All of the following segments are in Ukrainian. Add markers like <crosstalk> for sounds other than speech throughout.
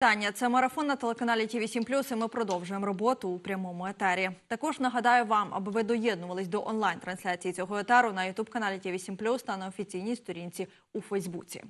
Таня, це марафон на телеканалі Ті 7 і ми продовжуємо роботу у прямому етері. Також нагадаю вам, аби ви доєднувались до онлайн-трансляції цього етеру на ютуб каналі Ті 7 та на офіційній сторінці у Фейсбуці.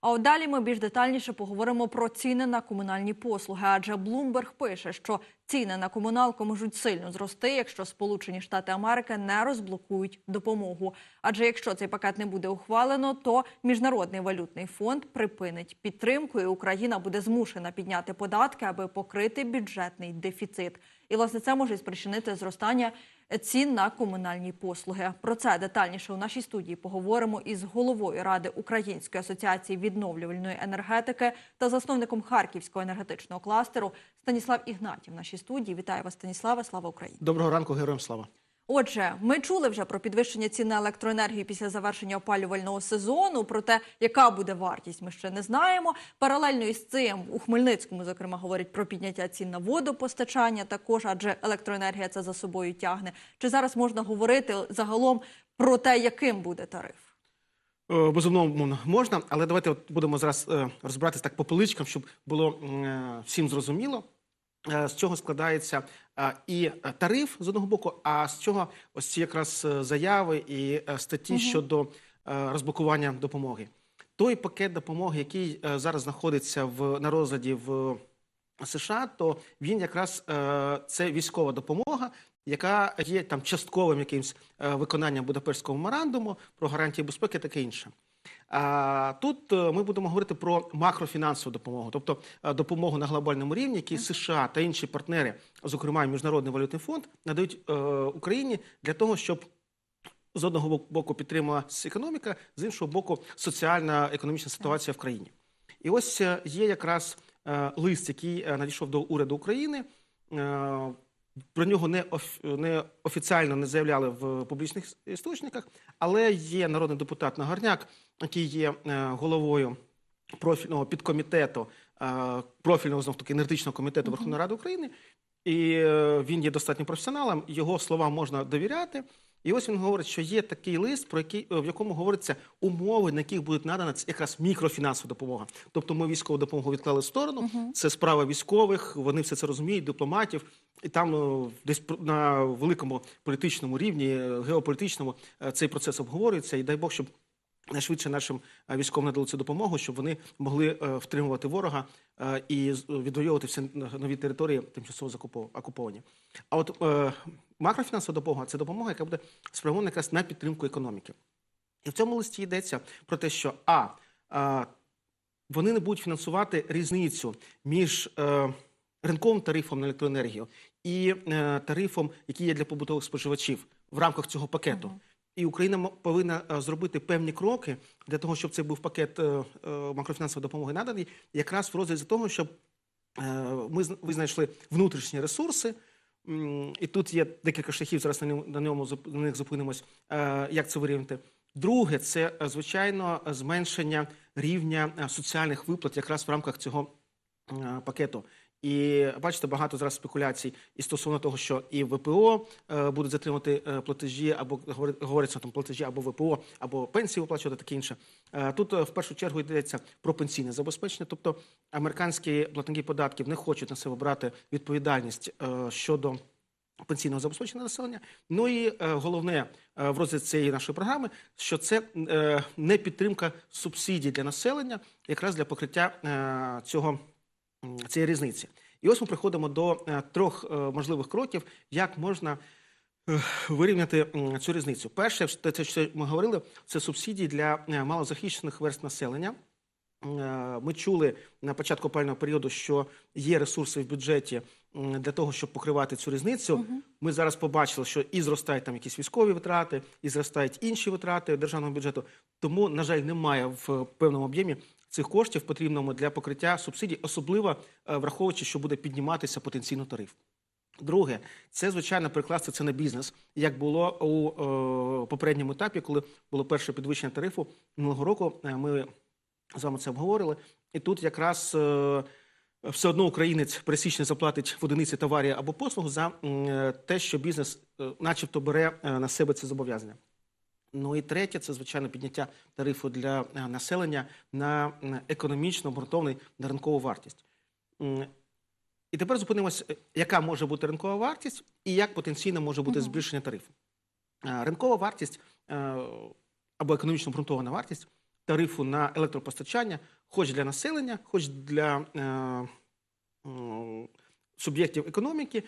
А от далі ми більш детальніше поговоримо про ціни на комунальні послуги. Адже Bloomberg пише, що ціни на комуналку можуть сильно зрости, якщо Сполучені Штати Америки не розблокують допомогу. Адже якщо цей пакет не буде ухвалено, то міжнародний валютний фонд припинить підтримку, і Україна буде змушена підняти податки, аби покрити бюджетний дефіцит. І власне це може спричинити зростання цін на комунальні послуги. Про це детальніше у нашій студії поговоримо із головою ради Української асоціації відновлювальної енергетики та засновником Харківського енергетичного кластеру Станіслав Ігнатів. В нашій студії вітаю вас, Станіславе. Слава Україні! Доброго ранку, героям слава. Отже, ми чули вже про підвищення цін на електроенергію після завершення опалювального сезону. Про те, яка буде вартість, ми ще не знаємо. Паралельно із цим у Хмельницькому, зокрема, говорять про підняття цін на водопостачання. Також адже електроенергія це за собою тягне. Чи зараз можна говорити загалом про те, яким буде тариф? Е, Безумовно, можна, але давайте от будемо зараз е, розбиратися так по поличкам, щоб було е, всім зрозуміло, з чого складається е, і тариф з одного боку, а з чого ось ці якраз е, заяви і е, статті щодо е, розблокування допомоги. Той пакет допомоги, який е, зараз знаходиться в на розгляді в США, то він якраз е, це військова допомога, яка є там частковим якимсь е, виконанням Будапештського меморандуму про гарантії безпеки, таке інше. Тут е, ми будемо говорити про макрофінансову допомогу, тобто е, допомогу на глобальному рівні, які США та інші партнери, зокрема Міжнародний валютний фонд, надають е, Україні для того, щоб з одного боку підтримувалася економіка, з іншого боку, соціальна економічна ситуація в країні. І ось є якраз лист, який надійшов до уряду України. Про нього не, оф, не офіційно не заявляли в публічних істочниках, але є народний депутат Нагорняк, який є е, головою профільного підкомітету е, профільного знов таки енергетичного комітету Верховної Ради України. І е, він є достатньо професіоналом, його словам можна довіряти. І ось він говорить, що є такий лист, про який в якому говориться умови, на яких буде надана якраз мікрофінансова допомога. Тобто ми військову допомогу відклали в сторону. Це справа військових, вони все це розуміють, дипломатів. І там е, десь на великому політичному рівні, геополітичному, цей процес обговорюється. І дай Бог, щоб найшвидше нашим е, військовим надали цю допомогу, щоб вони могли е, втримувати ворога е, і відвоювати всі нові території тимчасово окуповані. А от макрофінансова допомога це допомога, яка буде спрямована якраз на підтримку економіки. І в цьому листі йдеться про те, що а, вони не будуть фінансувати різницю між ринковим тарифом на електроенергію і тарифом, який є для побутових споживачів в рамках цього пакету. І Україна повинна е, зробити певні кроки для того, щоб це був пакет е, е, макрофінансової допомоги наданий, якраз в розрізі того, щоб ми зн- ви знайшли внутрішні ресурси. І тут є декілька шляхів. Зараз на ньому на них зупинимось. Як це вирівняти? Друге, це звичайно зменшення рівня соціальних виплат якраз в рамках цього пакету. І бачите, багато зараз спекуляцій і стосовно того, що і ВПО е, будуть затримати е, платежі, або говори- говориться там платежі або ВПО, або пенсії виплачувати, таке інше. Е, тут е, в першу чергу йдеться про пенсійне забезпечення, тобто американські платники податків не хочуть на себе брати відповідальність е, щодо пенсійного забезпечення населення. Ну і е, головне е, в розвитку цієї нашої програми, що це е, не підтримка субсидій для населення, якраз для покриття е, цього цієї різниці. І ось ми приходимо до е, трьох е, можливих кроків, як можна е, вирівняти цю різницю. Перше, те, що ми говорили, це субсидії для малозахищених верст населення. Ми чули на початку опального періоду, що є ресурси в бюджеті для того, щоб покривати цю різницю. Ми зараз побачили, що і зростають там якісь військові витрати, і зростають інші витрати державного бюджету. Тому, на жаль, немає в певному об'ємі цих коштів потрібному для покриття субсидій, особливо е, враховуючи, що буде підніматися потенційно тариф. Друге, це звичайно прикласти це на бізнес, як було у е, попередньому етапі, коли було перше підвищення тарифу минулого року. е, Ми з вами це обговорили. І тут якраз е, все одно українець пересічний заплатить в одиниці товарів або послуг за те, що бізнес, начебто, бере на себе це зобов'язання. Ну і третє, це звичайно підняття тарифу для е, населення на економічно обґрунтований на ринкову вартість. І тепер зупинимося, е, яка може бути ринкова вартість і як потенційно може бути збільшення тарифу. Е, Ринкова вартість або економічно обґрунтована вартість тарифу на електропостачання, хоч для населення, хоч для суб'єктів економіки,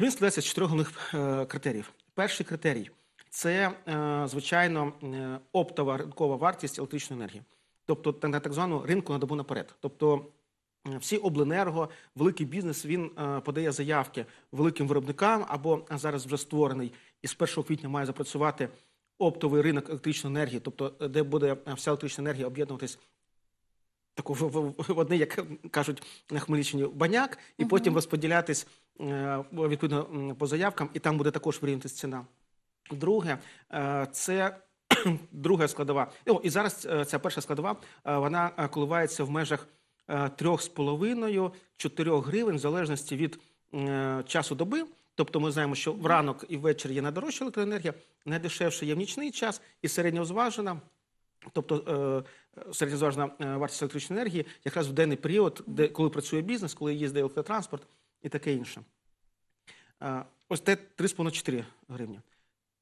він складається з чотирьох головних критеріїв. Перший критерій це, е, звичайно, е, оптова ринкова вартість електричної енергії, тобто на так звану ринку на добу наперед. Тобто всі обленерго, великий бізнес він е, подає заявки великим виробникам або зараз вже створений і з 1 квітня має запрацювати оптовий ринок електричної енергії, тобто де буде вся електрична енергія об'єднуватись таку в, одне, як кажуть на Хмельниччині, баняк, і Мгм. потім розподілятись відповідно по заявкам, і там буде також вирівнятися ціна. Друге, е, це <clears throat> друга складова. І зараз е, ця перша складова е, вона коливається в межах е, 3,5-4 гривень, в залежності від часу доби. Тобто ми знаємо, що вранок і ввечері є найдорожча електроенергія, найдешевше є в нічний час і середньозважена. Тобто середньозважна е, вартість електричної енергії якраз в денний період, де коли працює бізнес, коли їздить електротранспорт і таке інше. Ось те 3,5-4 гривні.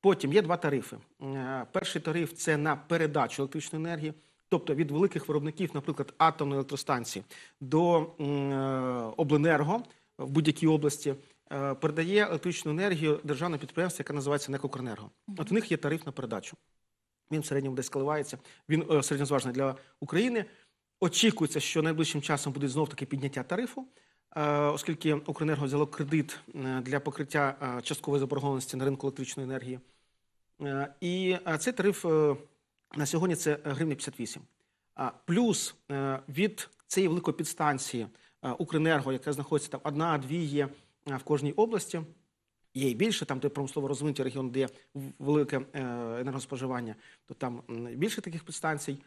Потім є два тарифи. Е, Перший тариф це на передачу електричної енергії, тобто від великих виробників, наприклад, атомної електростанції до е, обленерго в будь-якій області. е, Передає електричну енергію державне підприємство, яке називається «Некокренерго». От в них є тариф на передачу. Він в середньому десь коливається. Він середньозважний для України. Очікується, що найближчим часом буде знов таки підняття тарифу, оскільки Укренерго взяло кредит е, для покриття е, часткової заборгованості на ринку електричної енергії. Е, І е, цей тариф е, на сьогодні це гривня 58. А Плюс е, від цієї великої підстанції е, Укренерго, яка знаходиться там одна-дві є е, в кожній області. Є і більше, там, де промислово розвинуті регіони, де велике е, енергоспоживання, то там більше таких підстанцій.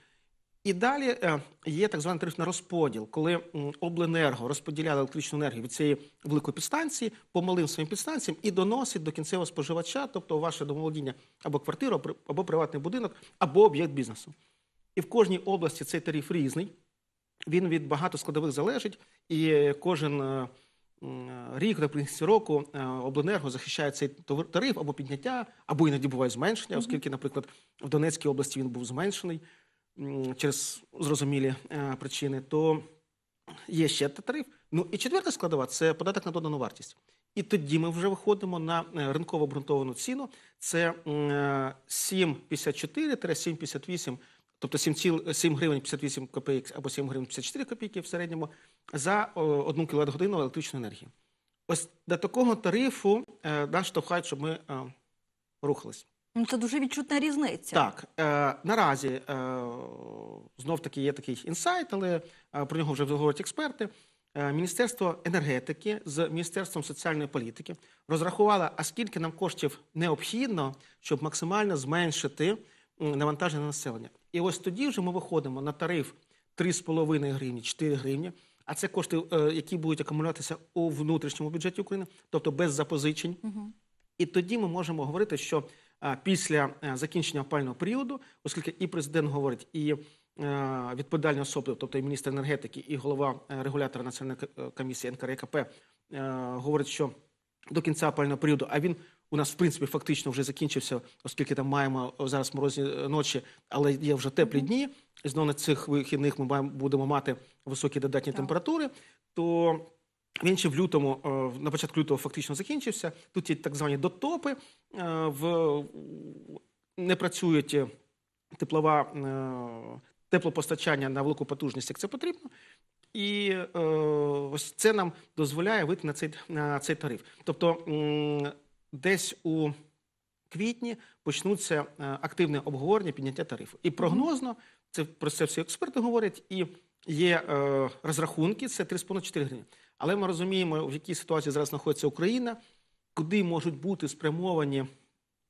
І далі е, є так званий тариф на розподіл, коли обленерго розподіляє електричну енергію від цієї великої підстанції по малим своїм підстанціям і доносить до кінцевого споживача, тобто ваше домоволодіння або квартиру, або- приватний будинок, або об'єкт бізнесу. І в кожній області цей тариф різний. Він від багато складових залежить, і кожен е, рік наприкінці року е, обленерго захищає цей тариф або підняття, або іноді буває зменшення, оскільки, наприклад, в Донецькій області він був зменшений через зрозумілі е, причини. То є ще тариф. Ну і четверта складова це податок на додану вартість. І тоді ми вже виходимо на е, ринково обґрунтовану ціну. Це е, 7,54-7,58, тобто 7, ціл- 7 гривень 58 копійок або 7 гривень 54 копійки в середньому за о, 1 кВт годину електричної енергії. Ось до такого тарифу е, нас штовхають, щоб ми е, рухались. Ну, це дуже відчутна різниця. Так, е, наразі е, знов таки є такий інсайт, але е, про нього вже говорять експерти. Е, Міністерство енергетики з Міністерством соціальної політики розрахувало, а скільки нам коштів необхідно, щоб максимально зменшити навантаження на населення. І ось тоді вже ми виходимо на тариф 3,5 гривні, 4 гривні. А це кошти, е, які будуть акумулюватися у внутрішньому бюджеті України, тобто без запозичень. Мгм. І тоді ми можемо говорити, що після е, закінчення опального періоду, оскільки і президент говорить, і е, відповідальні особи, тобто і міністр енергетики, і голова е, регулятора національної е, комісії НКРКП, е, говорить, що до кінця опального періоду, а він у нас в принципі фактично вже закінчився, оскільки там маємо зараз морозні е, ночі, але є вже теплі дні. І знову на цих вихідних ми маємо- будемо мати високі додатні Так. температури. То він ще в лютому, е, на початку лютого фактично закінчився. Тут є так звані дотопи, е, в, не працюють теплова, е, теплопостачання на велику потужність, як це потрібно. І ось це нам дозволяє вийти на цей, на цей тариф. Тобто десь у квітні почнуться активне обговорення підняття тарифу. І прогнозно, це про це всі експерти говорять, і є е, розрахунки, це 3,5-4 гривні. Але ми розуміємо, в якій ситуації зараз знаходиться Україна, куди можуть бути спрямовані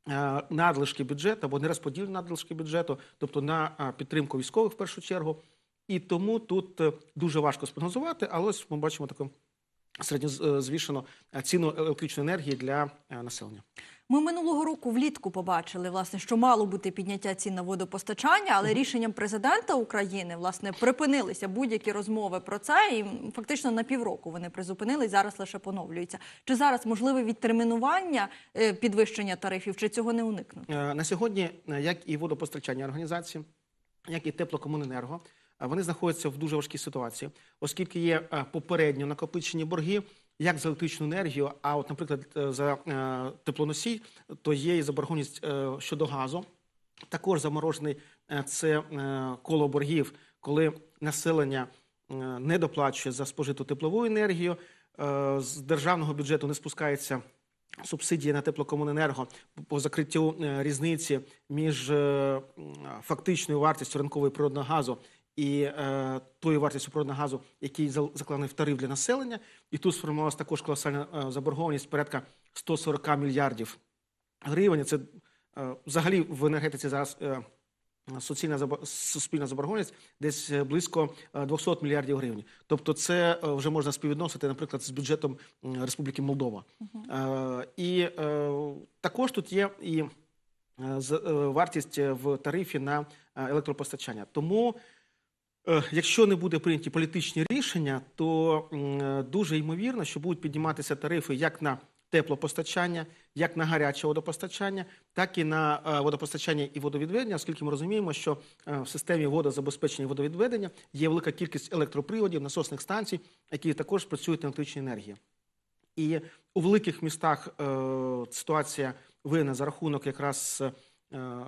е, надлишки бюджету або нерозподілені надлишки бюджету, тобто на е, підтримку військових в першу чергу. І тому тут е, дуже важко спрогнозувати, але ось ми бачимо таку середньозвішено е, ціну електричної енергії для е, населення. Ми минулого року влітку побачили, власне, що мало бути підняття цін на водопостачання, але рішенням президента України власне припинилися будь-які розмови про це, і фактично на півроку вони призупинились, зараз лише поновлюються. Чи зараз можливе відтермінування е, підвищення тарифів, чи цього не уникнути? На сьогодні, як і водопостачання організації, як і теплокомуненерго, вони знаходяться в дуже важкій ситуації, оскільки є е, попередньо накопичені борги. Як за електричну енергію, а от, наприклад, е, за е, теплоносій, то є і заборгованість щодо газу. Також заморожений це коло боргів, коли населення не доплачує за спожиту теплову енергію. З державного бюджету не спускається субсидії на теплокомуненерго по закриттю різниці між фактичною вартістю ринкової природного газу і е, тою вартістю природного газу, який закладений в тариф для населення. І тут сформувалася також колосальна е, заборгованість порядка 140 мільярдів гривень. Це е, взагалі в енергетиці зараз. е, Суцільна забо- суспільна заборгованість десь е, близько е, 200 мільярдів гривень. Тобто, це е, вже можна співвідносити, наприклад, з бюджетом Республіки Молдова. Е, І е, також тут є і е, е, вартість е, в тарифі на е, електропостачання. Тому, е, якщо не буде прийняті політичні рішення, то е, дуже ймовірно, що будуть підніматися тарифи як на теплопостачання, як на гаряче водопостачання, так і на е, водопостачання і водовідведення, оскільки ми розуміємо, що е, в системі водозабезпечення і водовідведення є велика кількість електроприводів, насосних станцій, які також працюють на електричній енергії. І у великих містах е, ситуація винна за рахунок якраз е,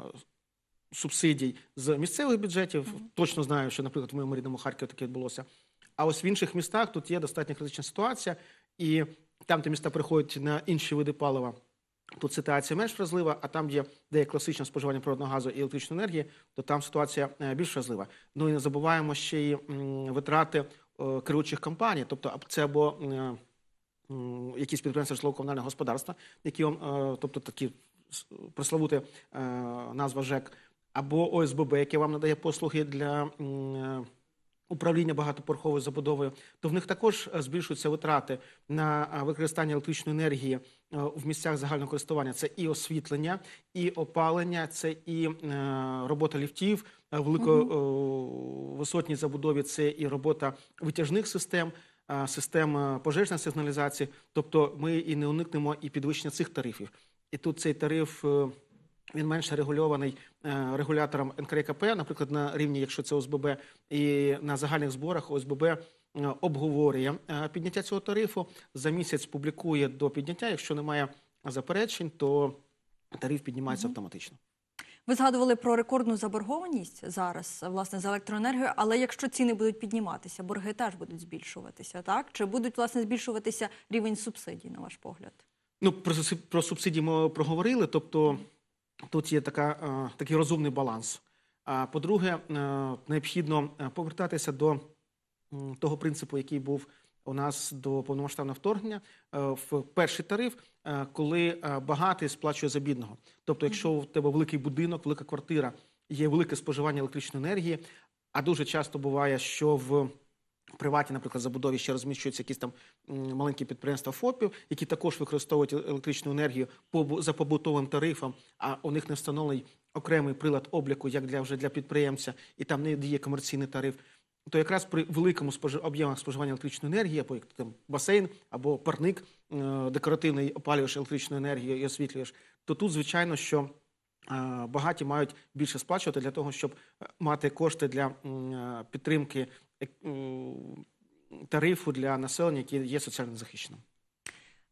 субсидій з місцевих бюджетів. Точно знаю, що, наприклад, в моєму рідному Харкові таке відбулося. А ось в інших містах тут є достатньо критична ситуація, і там, де міста приходять на інші види палива, тут ситуація менш вразлива, а там, де, де є класичне споживання природного газу і електричної енергії, то там ситуація е, більш вразлива. Ну і не забуваємо ще й витрати е, керуючих компаній, тобто це або е, якісь підприємства житлово-комунального господарства, які тобто такі е, назва ЖЕК, або ОСББ, яке вам надає послуги для е, управління багатоповерховою забудовою, то в них також е, збільшуються витрати на е, використання електричної енергії в місцях загального користування. Це і освітлення, і опалення, це і робота ліфтів, великовисотній забудові, це і робота витяжних систем. Систем пожежної сигналізації, тобто ми і не уникнемо і підвищення цих тарифів. І тут цей тариф він менше регульований е, регулятором НКРКП, наприклад, на рівні, якщо це ОСББ, і на загальних зборах ОСББ е, обговорює е, підняття цього тарифу. За місяць публікує до підняття. Якщо немає заперечень, то тариф піднімається автоматично. Ви згадували про рекордну заборгованість зараз, власне, за електроенергію. Але якщо ціни будуть підніматися, борги теж будуть збільшуватися, так? Чи будуть власне збільшуватися рівень субсидій, на ваш погляд? Ну, про, про субсидії ми проговорили, тобто тут є така, е, такий розумний баланс. А по-друге, е, необхідно е, повертатися до того принципу, який був у нас до повномасштабного вторгнення, в перший тариф, коли багатий сплачує за бідного. Тобто, якщо у тебе великий будинок, велика квартира, є велике споживання електричної енергії, а дуже часто буває, що в приватній, наприклад, забудові ще розміщуються якісь там маленькі підприємства ФОПів, які також використовують е- електричну енергію за побутовим тарифом, а у них не встановлений окремий прилад обліку, як для вже для підприємця, і там не діє комерційний тариф. То якраз при великому спожи... об'ємах споживання електричної енергії, або як там басейн, або парник е- декоративний опалюєш електричну енергію і освітлюєш, то тут, звичайно, що е, багаті мають більше сплачувати для того, щоб мати кошти для підтримки тарифу для населення, яке є соціально захищеним.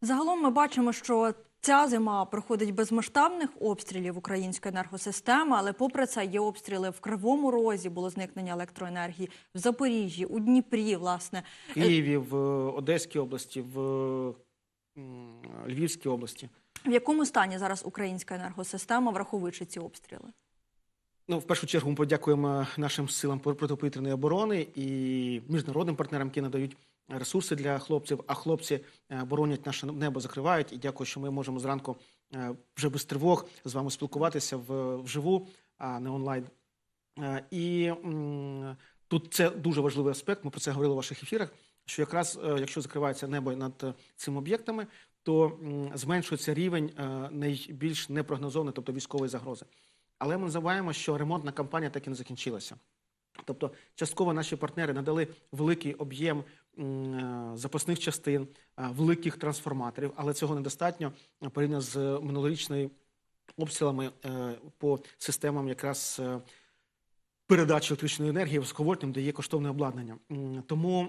Загалом ми бачимо, що ця зима проходить без масштабних обстрілів української енергосистеми, але попри це є обстріли в Кривому Розі, було зникнення електроенергії, в Запоріжжі, у Дніпрі, власне. В Києві, в Одеській області, в Львівській області. В якому стані зараз українська енергосистема, враховуючи ці обстріли? Ну, в першу чергу ми подякуємо нашим силам протиповітряної оборони і міжнародним партнерам, які надають ресурси для хлопців. А хлопці е, боронять наше небо, закривають. І дякую, що ми можемо зранку е, вже без тривог з вами спілкуватися вживу, а не онлайн. Е, І тут це дуже важливий аспект. Ми про це говорили у ваших ефірах. що якраз якщо закривається небо над цими об'єктами, то зменшується рівень найбільш непрогнозованої, тобто військової загрози. Але ми забуваємо, що ремонтна кампанія так і не закінчилася. Тобто, частково наші партнери надали великий об'єм е, запасних частин, е, великих трансформаторів, але цього недостатньо е, порівняно з минулорічною обстрілами по системам якраз передачі електричної енергії високовольтним, де є коштовне обладнання. Тому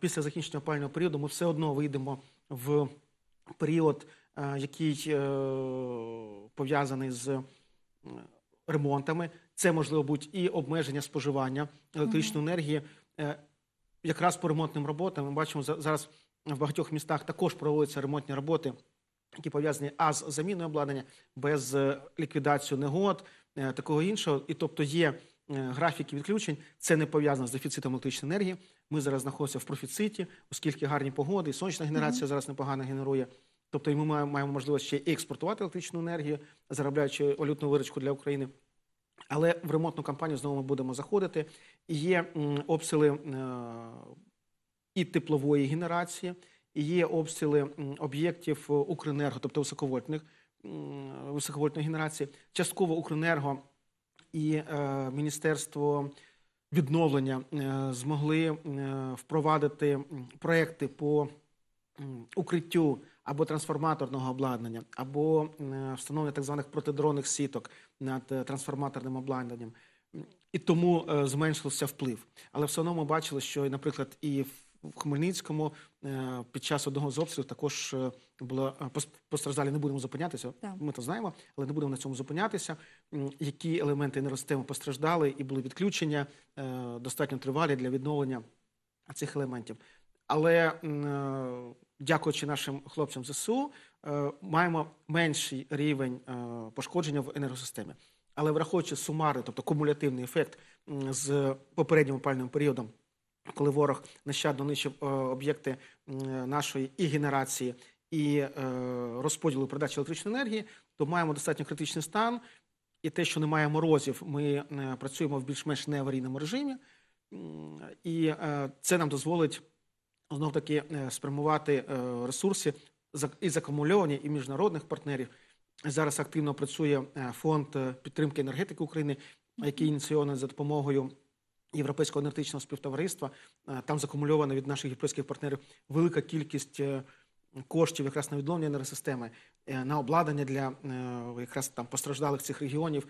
після закінчення опалювального періоду ми все одно вийдемо в період, який пов'язаний з ремонтами. Це можливо будуть і обмеження споживання електричної енергії. Е, Якраз по ремонтним роботам ми бачимо за- зараз в багатьох містах також проводяться ремонтні роботи, які пов'язані а з заміною обладнання, без е, ліквідації негод, е, такого іншого. І тобто є графіки відключень. Це не пов'язано з дефіцитом електричної енергії. Ми зараз знаходимося в профіциті, оскільки гарні погоди, і сонячна генерація зараз непогано генерує. Тобто і ми маємо- можливість ще і експортувати електричну енергію, заробляючи валютну виручку для України. Але в ремонтну кампанію знову ми будемо заходити. Є обстріли е, і теплової генерації, і є обстріли об'єктів е, Укренерго, тобто високовольтних високовольтної генерації. Частково Укренерго і е, Міністерство відновлення змогли впровадити проекти по укриттю або трансформаторного обладнання, або е, встановлення так званих протидронних сіток над е, трансформаторним обладнанням. І тому е, зменшився вплив. Але все одно ми бачили, що, наприклад, і в Хмельницькому під час одного з обстрілів також було постраждалі. Не будемо зупинятися. Так. Ми то знаємо, але не будемо на цьому зупинятися. Які елементи енергосистеми постраждали, і були відключення достатньо тривалі для відновлення цих елементів. Але дякуючи нашим хлопцям ЗСУ, е, маємо менший рівень е, пошкодження в енергосистемі. Але враховуючи сумарний, тобто кумулятивний ефект з попереднім опальним періодом, коли ворог нещадно нищив е, об'єкти нашої і генерації, і розподілу передачі електричної енергії, то маємо достатньо критичний стан. І те, що немає морозів, ми працюємо в більш-менш неаварійному режимі. І це нам дозволить знов таки е, спрямувати е, ресурси і закумульовані, і міжнародних партнерів. Зараз активно працює е, фонд підтримки енергетики України, який ініційований за допомогою Європейського енергетичного співтовариства. Там закумульована від наших європейських партнерів велика кількість коштів якраз на відновлення енергосистеми, на обладнання для якраз там постраждалих цих регіонів,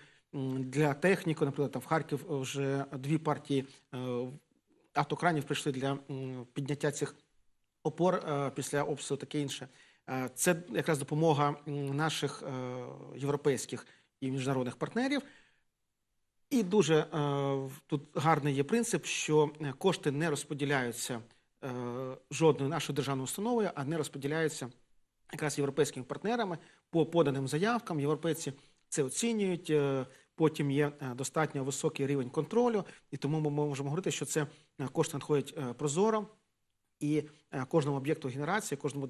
для техніки. Наприклад, там в Харків вже дві партії автокранів прийшли для підняття цих опор е, після обстрілу, таке інше. Е, Це якраз допомога наших е, європейських і міжнародних партнерів. І дуже тут гарний є принцип, що кошти не розподіляються жодною нашою державною установою, а не розподіляються якраз європейськими партнерами по поданим заявкам. Європейці це оцінюють. Потім є е, достатньо високий рівень контролю, і тому ми можемо говорити, що це е, кошти надходять е, прозоро. І кожному об'єкту генерації, кожному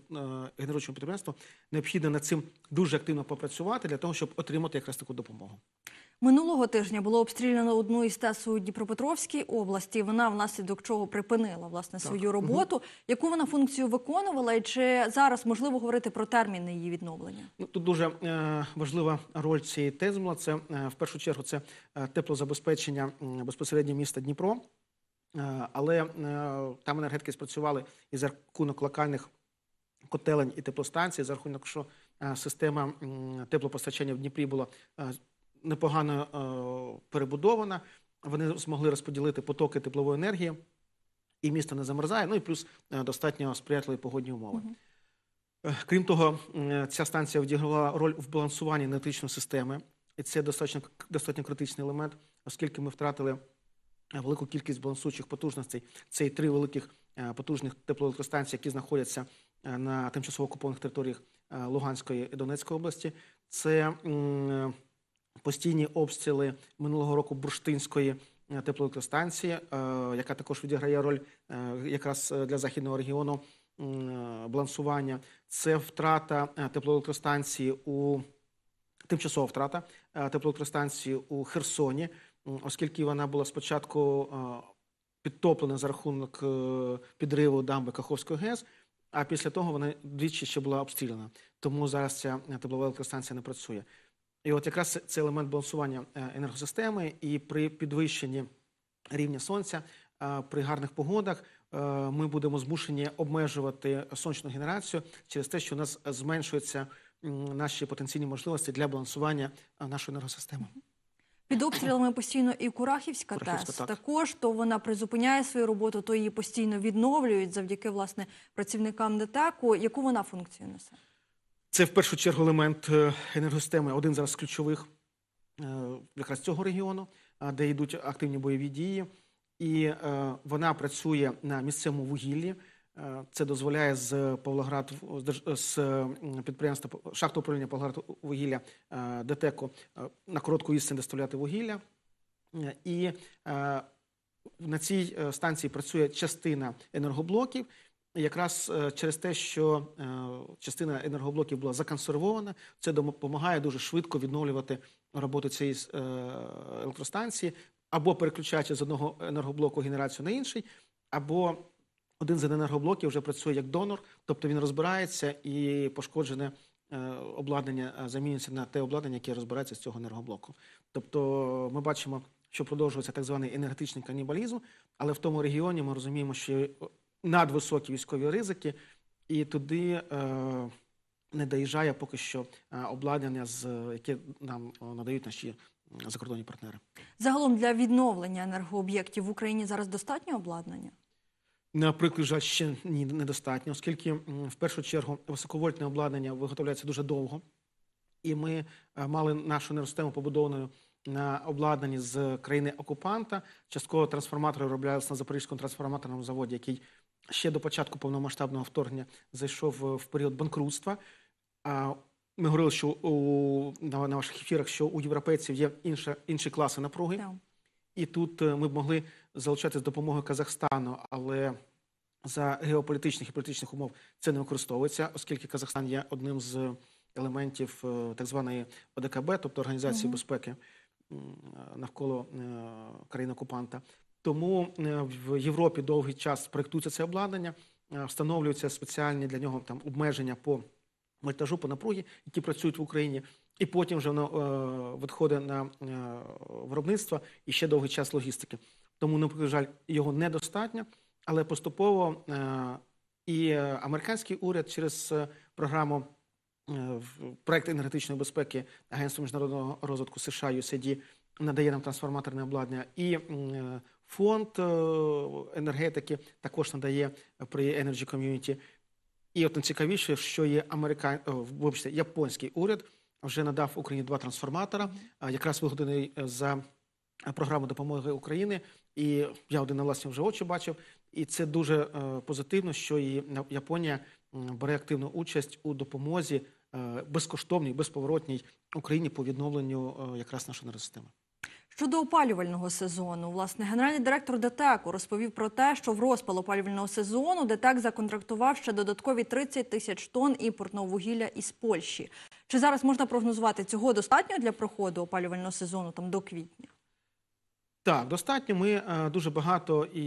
генеруючому підприємству необхідно над цим дуже активно попрацювати для того, щоб отримати якраз таку допомогу. Минулого тижня було обстріляно одну із ТЕС у Дніпропетровській області. Вона внаслідок чого припинила власне свою роботу. Яку вона функцію виконувала, і чи зараз можливо говорити про терміни її відновлення? Ну, тут дуже е, важлива роль цієї ТЕС була. Це е, в першу чергу це е, теплозабезпечення безпосередньо міста Дніпро. Е, але е, там енергетики спрацювали і за рахунок локальних котелень і теплостанцій, за рахунок, що е, система м, теплопостачання в Дніпрі була е, непогано е, перебудована. Вони змогли розподілити потоки теплової енергії, і місто не замерзає. Ну і плюс е, достатньо сприятливі погодні умови. Е, Крім того, ця станція відігравала роль в балансуванні енергетичної системи, і це достатньо, достатньо критичний елемент, оскільки ми втратили велику кількість балансуючих потужностей. Це і три великих е, потужних теплоелектростанції, які знаходяться на тимчасово окупованих територіях Луганської і Донецької області. Це постійні обстріли минулого року Бурштинської е, теплоелектростанції, е, яка також відіграє роль е, якраз для західного регіону балансування. Це втрата теплоелектростанції у тимчасова втрата теплоелектростанції у Херсоні, оскільки вона була спочатку підтоплена за рахунок підриву дамби Каховської ГЕС. А після того вона двічі ще була обстріляна. Тому зараз ця теплова електростанція не працює. І от якраз це- елемент балансування е, енергосистеми, і при підвищенні рівня сонця, е, при гарних погодах е, ми будемо змушені обмежувати сонячну генерацію через те, що у нас зменшуються наші потенційні можливості для балансування нашої енергосистеми. Під обстрілами постійно і Курахівська, Курахівська, ТЕС. так. Також то вона призупиняє свою роботу, то її постійно відновлюють завдяки власне працівникам ДТЕКу. Яку вона функцію несе? Це в першу чергу елемент е, енергосистеми, один зараз з ключових е, якраз цього регіону, де йдуть активні бойові дії. І е, вона працює на місцевому вугіллі. Це дозволяє з Павлоград з підприємства шахтового управління Павлоград вугілля ДТЕКу е, на коротку відстань доставляти вугілля. І на цій станції працює частина енергоблоків. Якраз е, через те, що е, частина енергоблоків була законсервована, це допомагає дуже швидко відновлювати роботу цієї е, електростанції, або переключаючи з одного енергоблоку генерацію на інший, або один з енергоблоків вже працює як донор, тобто він розбирається і пошкоджене обладнання замінюється на те обладнання, яке розбирається з цього енергоблоку. Тобто ми бачимо, що продовжується так званий енергетичний канібалізм, але в тому регіоні ми розуміємо, що надвисокі військові ризики, і туди е, не доїжджає поки що е, обладнання, з яке нам е, надають наші закордонні партнери. Загалом для відновлення енергооб'єктів в Україні зараз достатньо обладнання? На прикладі жаль, ще ні, недостатньо, оскільки в першу чергу високовольтне обладнання виготовляється дуже довго, і ми мали нашу енергосистему побудованою на обладнанні з країни окупанта. Частково трансформатори вироблялися на Запорізькому трансформаторному заводі, який ще до початку повномасштабного вторгнення зайшов е, в період банкрутства. А Ми говорили, що у, на, на ваших ефірах, що у європейців є інша, інші класи напруги. Так. І тут е, ми б могли залучати з допомогою Казахстану, але за геополітичних і політичних умов це не використовується, оскільки Казахстан є одним з елементів е, так званої ОДКБ, тобто Організації Мгм. безпеки навколо країн окупанта. Тому е, в Європі довгий час проєктується це обладнання, е, встановлюються спеціальні для нього там обмеження по вольтажу, по напругі, які працюють в Україні. І потім вже воно е, відходить на виробництво і ще довгий час логістики. Тому, на жаль, його недостатньо, але поступово і американський уряд через програму проект енергетичної безпеки Агентства міжнародного розвитку США USAID надає нам трансформаторне обладнання, і фонд е, енергетики також надає при Energy Community. І от найцікавіше, що є американ... о, вибачте, японський уряд вже надав Україні два трансформатора, якраз вигоданий е, за е, програму допомоги України. І я один на власні вже очі бачив. І це дуже е, позитивно, що і Японія бере активну участь у допомозі е, безкоштовній, безповоротній Україні по відновленню е, якраз нашої енергосистеми. Щодо опалювального сезону, власне, генеральний директор ДТЕКу розповів про те, що в розпал опалювального сезону ДТЕК законтрактував ще додаткові 30 тисяч тонн імпортного вугілля із Польщі. Чи зараз можна прогнозувати цього достатньо для проходу опалювального сезону там до квітня? Так, достатньо. Ми е, дуже багато і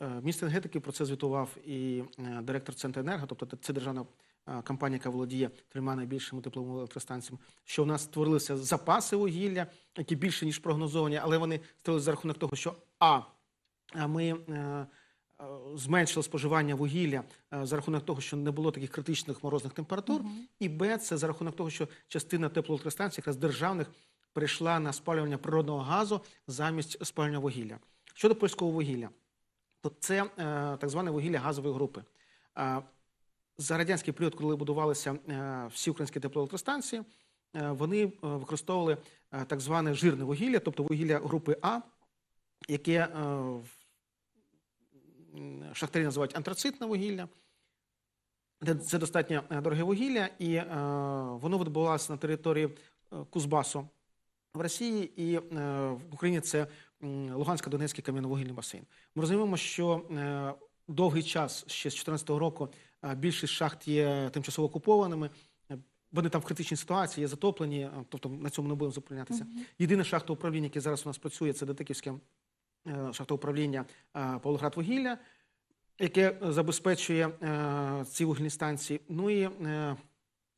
е, міністр енергетики про це звітував, і е, директор Центренерго, тобто це державна компанія, яка володіє трьома найбільшими тепловими електростанціями, що у нас створилися запаси вугілля, які більше ніж прогнозовані, але вони створилися за рахунок того, що а ми е, е, зменшили споживання вугілля е, за рахунок того, що не було таких критичних морозних температур, і Б, це за рахунок того, що частина теплоелектростанцій, якраз державних, перейшла на спалювання природного газу замість спалювання вугілля. Щодо польського вугілля, то це так зване вугілля газової групи. За радянський період, коли будувалися е, всі українські теплоелектростанції, е, вони е, використовували так зване жирне вугілля, тобто вугілля групи А, яке шахтарі називають антрацитне вугілля. Це достатньо дороге вугілля, і воно відбувалося на території Кузбасу в Росії, і в Україні це м, Лугансько-Донецький кам'яновугільний басейн. Ми розуміємо, що довгий час, ще з 2014 року, більшість шахт є тимчасово окупованими. Е, Вони там в критичній ситуації, є затоплені, е, тобто на цьому не будемо зупинятися. Єдине шахта управління, яке зараз у нас працює, це Детиківське шахта шахтоуправління е, Павлоградвугілля, яке забезпечує е, ці вугільні станції. Ну і е,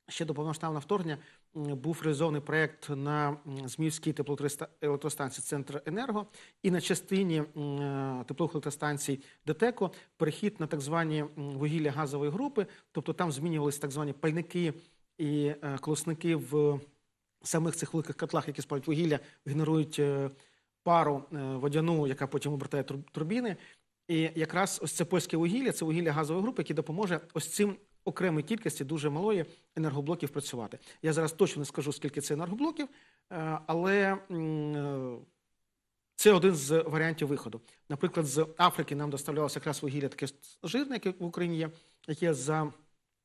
ще до повномасштабного вторгнення був реалізований проєкт на м, Зміївській теплоелектростанції Центр Енерго і на частині е, теплових електростанцій ДТЕКО перехід на так звані вугілля газової групи, тобто там змінювалися так звані пальники і е, колосники в самих цих великих котлах, які спалюють вугілля, генерують е, пару водяну, яка потім обертає турбіни. І якраз ось це польське вугілля, це вугілля газової групи, яке допоможе ось цим окремій кількості дуже малої енергоблоків працювати. Я зараз точно не скажу, скільки це енергоблоків, е, але е, це один з варіантів виходу. Наприклад, з Африки нам доставлялося якраз вугілля таке жирне, яке в Україні є, яке за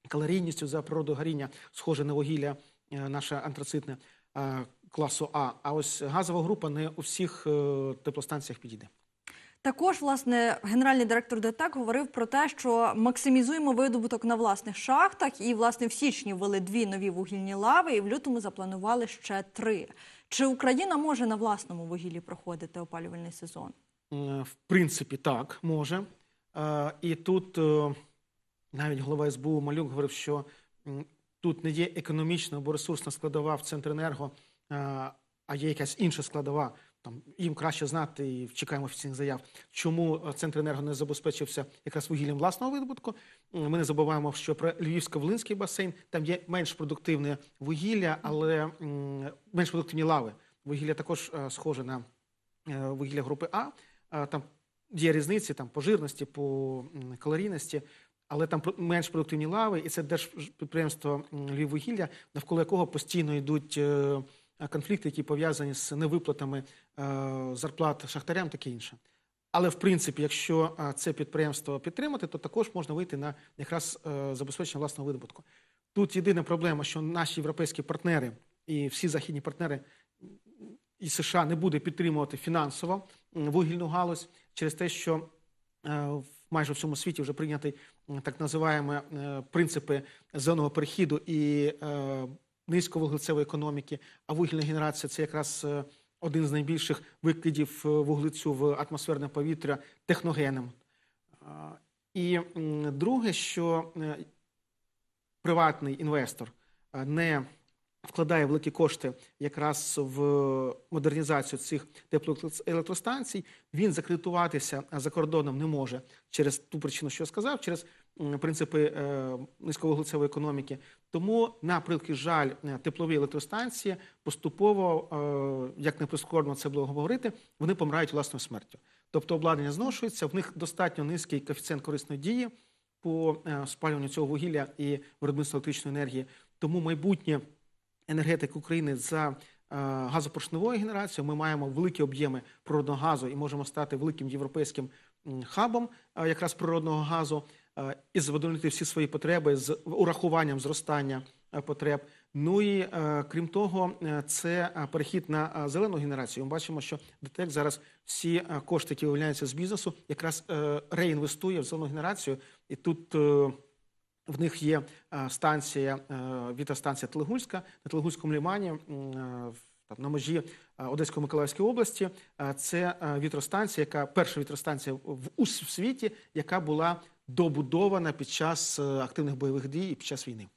калорійністю, за природою горіння схоже на вугілля е, наше антрацитне класу А. А ось газова група не у всіх теплостанціях підійде. Також, власне, генеральний директор ДТЕК говорив про те, що максимізуємо видобуток на власних шахтах, і власне в січні ввели дві нові вугільні лави, і в лютому запланували ще три. Чи Україна може на власному вугіллі проходити опалювальний сезон? Е, В принципі, так, може. Е, І тут е, навіть голова СБУ Малюк говорив, що тут не є економічна або ресурсна складова в Центренерго, а є якась інша складова. Там їм краще знати і чекаємо офіційних заяв, чому е, Центренерго не забезпечився якраз вугіллям власного видобутку. Ми не забуваємо, що про Львівсько-Волинський басейн там є менш продуктивне вугілля, але менш продуктивні лави. Вугілля також е, схоже на е, вугілля групи А. Е, Там є різниці там, по жирності, по калорійності, але там менш продуктивні лави, і це держпідприємство Львіввугілля, навколо якого постійно йдуть е, конфлікти, які пов'язані з невиплатами е, зарплат шахтарям, таке інше. Але в принципі, якщо е, це підприємство підтримати, то також можна вийти на якраз е, забезпечення власного видобутку. Тут єдина проблема, що наші європейські партнери і всі західні партнери і США не буде підтримувати фінансово вугільну галузь через те, що е, в майже всьому світі вже прийняті так називаємо е, принципи зеленого перехіду і е, низьковуглецевої економіки. А вугільна генерація це якраз е, один з найбільших викидів е, вуглецю в атмосферне повітря техногенним. Е, І друге, що е, приватний інвестор не вкладає великі кошти якраз в модернізацію цих теплоелектростанцій, він закредитуватися за кордоном не може через ту причину, що я сказав, через принципи е, низьковуглецевої економіки. Тому, на превеликий жаль, е, теплові електростанції поступово, е, як не прискорбно це було говорити, вони помирають власною смертю. Тобто обладнання зношується, в них достатньо низький коефіцієнт корисної дії по спалюванню цього вугілля і виробництву електричної енергії. Тому майбутнє енергетики України за газопоршневою генерацією. Ми маємо великі об'єми природного газу і можемо стати великим європейським хабом якраз природного газу і задовольнити всі свої потреби з урахуванням зростання е, потреб. Ну і е, крім того, е, це е, перехід на е, зелену генерацію. Ми бачимо, що ДТЕК зараз всі е, кошти, які виявляються з бізнесу, якраз е, реінвестує в зелену генерацію. І тут е, в них є е, станція, е, вітростанція Телегульська на Телегульському лімані е, там, на межі е, Одеської Миколаївської області. Е, Це е, вітростанція, яка перша вітростанція в світі, яка була добудована під час е, активних бойових дій і під час війни.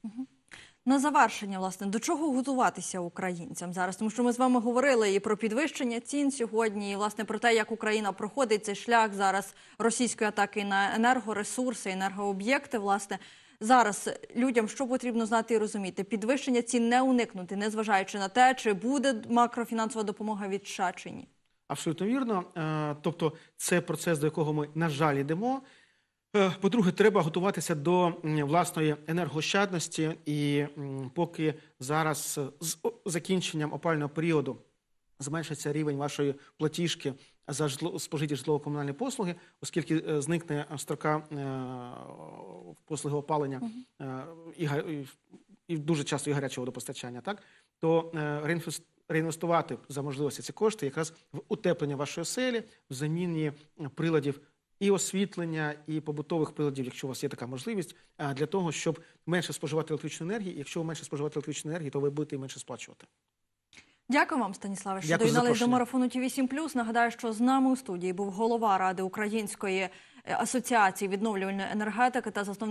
На завершення, власне, до чого готуватися українцям зараз? Тому що ми з вами говорили і про підвищення цін сьогодні, і власне про те, як Україна проходить цей шлях зараз російської атаки на енергоресурси, енергооб'єкти. Власне, зараз людям що потрібно знати і розуміти? Підвищення цін не уникнути, незважаючи на те, чи буде макрофінансова допомога від США чи ні. Абсолютно вірно. Е, Тобто, це процес, до якого ми, на жаль, йдемо. Е, По-друге, треба готуватися до власної енергоощадності, і поки зараз е, з закінченням опального періоду зменшиться рівень вашої платіжки за житло, спожиті житлово-комунальні послуги, оскільки е, зникне строка послуги опалення і, і, дуже часто і гарячого водопостачання, так? То реінвестувати за можливості ці кошти якраз в утеплення вашої оселі, в заміні приладів і освітлення, і побутових приладів, якщо у вас є така можливість, для того, щоб менше споживати електричної енергії. Якщо ви менше споживати електричної енергії, то ви будете і менше сплачувати. Дякую вам, Станіславе, що доєднались до марафону ТІВІ 7 Нагадаю, що з нами у студії був голова Ради Української е, асоціації відновлювальної енергетики та засновник